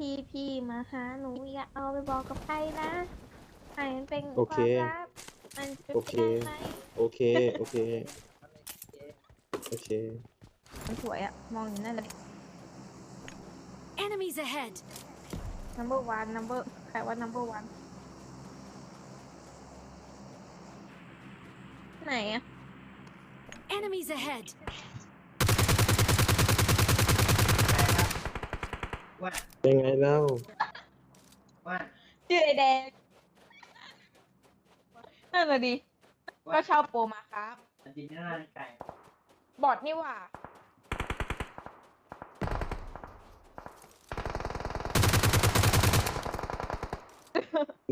ที่พี่มาหาหนูอย่าเอาไปบอกกับใครนะให้มันเป็นโอคเค วามลับมันเป็นโอไปเคได้ไหมโอเค โอเค โอเค มันสวยอะมองอยู่นั่นเลย Enemies ahead! number one number ใครว่า number one ไหนอะ Enemies ahead! ว่าเป็นไงเล่าว่าชื่อไอแดงนั่นเลยดิก็เช่าโปรมาครับจริงๆน่าไก่บอทนี่หว่า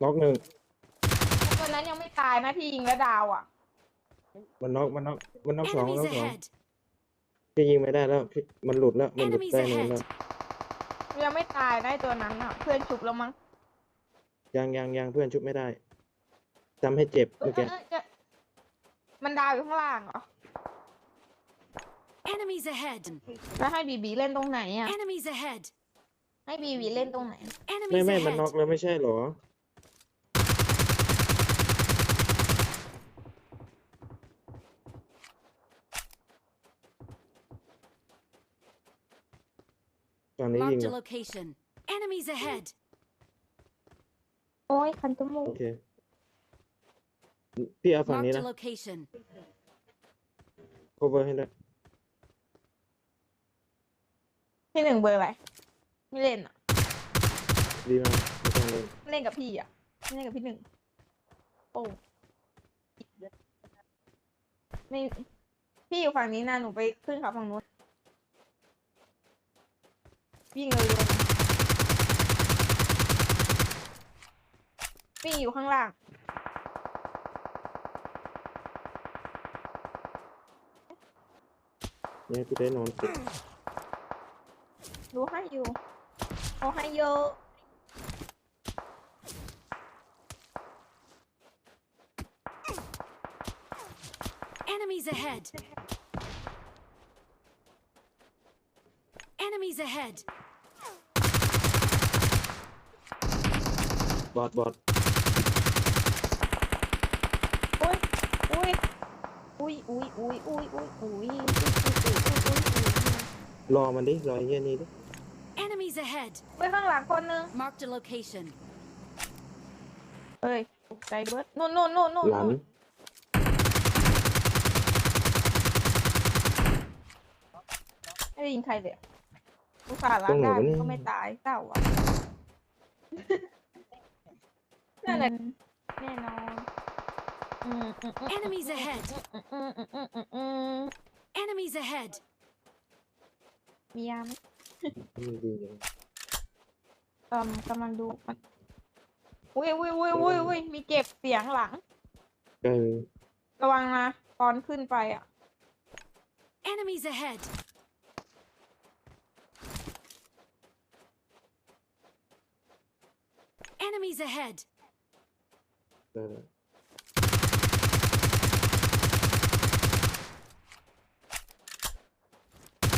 น็อกหนึ่งตัวนั้นยังไม่ตายนะที่ยิงแล้วดาวอะ มันน็อกมันน็อกมันน็อกสอง Enemies น็อกสอง ahead! พี่ยิงไม่ได้แล้วพี่มันหลุดแล้วมันหลุด Enemies ใต้เนิน ahead แล้ว ยังไม่ตายได้ตัวนั้นอะ เพื่อนชุบแล้วมั้งยังยังยังเพื่อนชุบไม่ได้จำให้เจ็บเอ้เมื่ยอกี้เอ้ยเอ้ยมันดาวอยู่ข้างล่างเหรอ Enemies ahead! แล้วให้บีบีเล่นตรงไหนอะ Enemies ahead! ให้บีบีเล่นตรงไหนไม่ Enemies ไม่มันน็อก ahead! แล้วไม่ใช่เหรอ ตอนนี้ยิง Marked a เหรอ location. Enemies ahead! โอ้ยคันจมูโอกเค พี่เอาฝั่งนี้ Marked นะ a location. cover ให้ได้ที่หนึ่งเบอร์อะไรไม่เล่นอะดีมากไม่ต้องเลยเล่นกับพี่อะไม่เล่นกับพี่หนึ่งโอ้ไม่พี่อยู่ฝั่งนี้นะหนูไปขึ้นเขาฝั่งนู้น วิ่งเร็วๆนะพี่อยู่ข้างล่าง เนี่ยพี่ได้นอนติดดูให้อยู่โอไฮโย Enemies ahead! Enemies ahead! บอดบอดอุ้ยอุ้ยอุ้ยอุ้ยอุ้ยอุ้ยอุ้ยอุ้ยอุ้ยรอมันดิรอไอ้เหี้ยนี่ดิ Enemies ahead! ไปข้างหลังคนนึง Marked a location. เอ้ยตกใจเบิร์ดนู่นนู่นนู่นนู่นหลังไม่ได้ยินใครเลยอุตส่าห์ล้างได้มันก็ไม่ตายเศร้าอะ นั่นแหละแน่นอนอืมอืมอืม Enemies ahead! อืมอืมอืมอืมอืม Enemies ahead! มียาไหมมันดีอย่างเอ่มกำลังดูมันอุ้ยอุ้ยอุ้ยอุ้ยอุ้ยมีเก็บเสียงหลังใกล้มือระวังนะตอนขึ้นไปอะ Enemies ahead! ได้แล้ว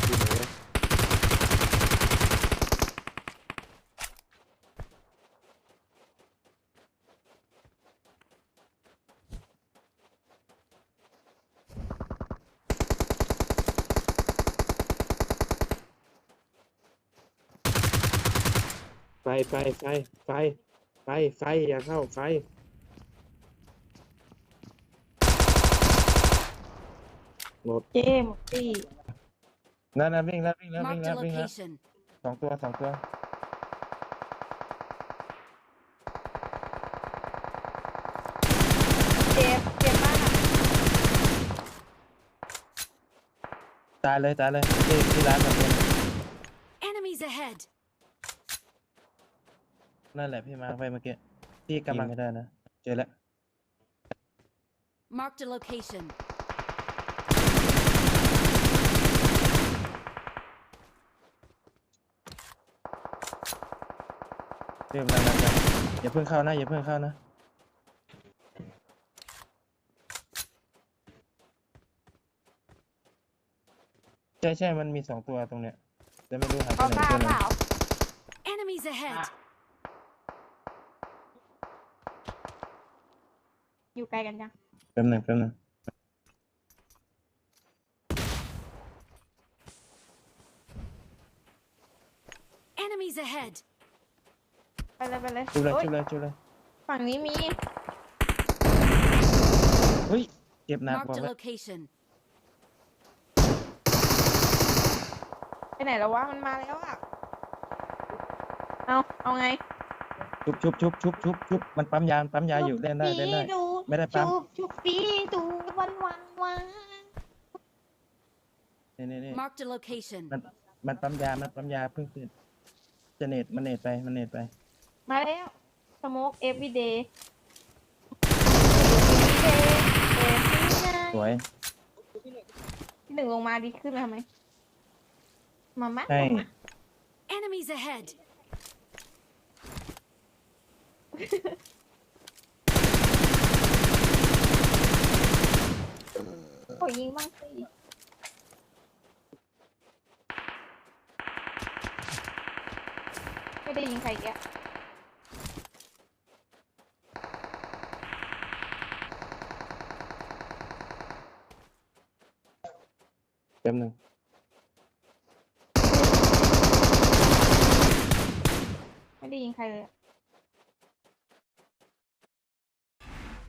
ที่ไหนวะไฟไฟไฟไฟไฟไฟอย่าเข้าไฟ หมดเจหมดที่นั่นนะวิ่งแล้ววิ่งแล้ววิ่ง Marked แล้ a ววิ่งแล้ว location. สองตัวสองตัว เจ็บเจ็บมากตายเลยตายเลยที่ที่ร้านแบบนี้ Enemies ahead! นั่นแหละพี่มาร์คไปเมื่อกี้ที่กำลังไม่ได้นะ เจอแล้ว Marked a location. เริ่มแล้วนะอย่าเพิ่งเข้านะอย่าเพิ่งเข้านะใช่ใช่มันมีสองตัวตรงเนี้ยแต่ไม่รู้หายไปเอาไหนตาตัวหนึเปงล่า Enemies Enemies ahead! อยู่ไกลกันยังแป๊บหนึงแป๊บหนึง Enemies ahead! ไปเลยไปเลยจุบเลยโอ๊ยจุบเลยจุบเลยฝั่งนี้มี เฮ้ยเจ็บหนักบอ Marked ก a แล้ว location. ไปไหนแล้ววะ มันมาแล้วอะ เอาเอาไงชุบชุบชุบชุบชุบชุบมันปั๊มยามันปั๊มยาอยู่เล่นได้เล่นได้ ดูไม่ได้ปั๊ม ชุบชุบปีดูวันวันวันนี่นี่นี่ Marked a location. มันมันปั๊มยามันปั๊มยาเพิ่งตื่นจะเน็ตมันเน็ตไปมันเน็ตไป มาแล้วสโมกเอฟวีเดย์สวยที่หนึ่งลงมาดีขึ้นมาทำไมมามาใช่มา Enemies ahead! โอ้ยยิงบ้างสิไม่ได้ยิงใครอีกอะ แป๊บหนึงไม่ได้ยิงใครเลยอะ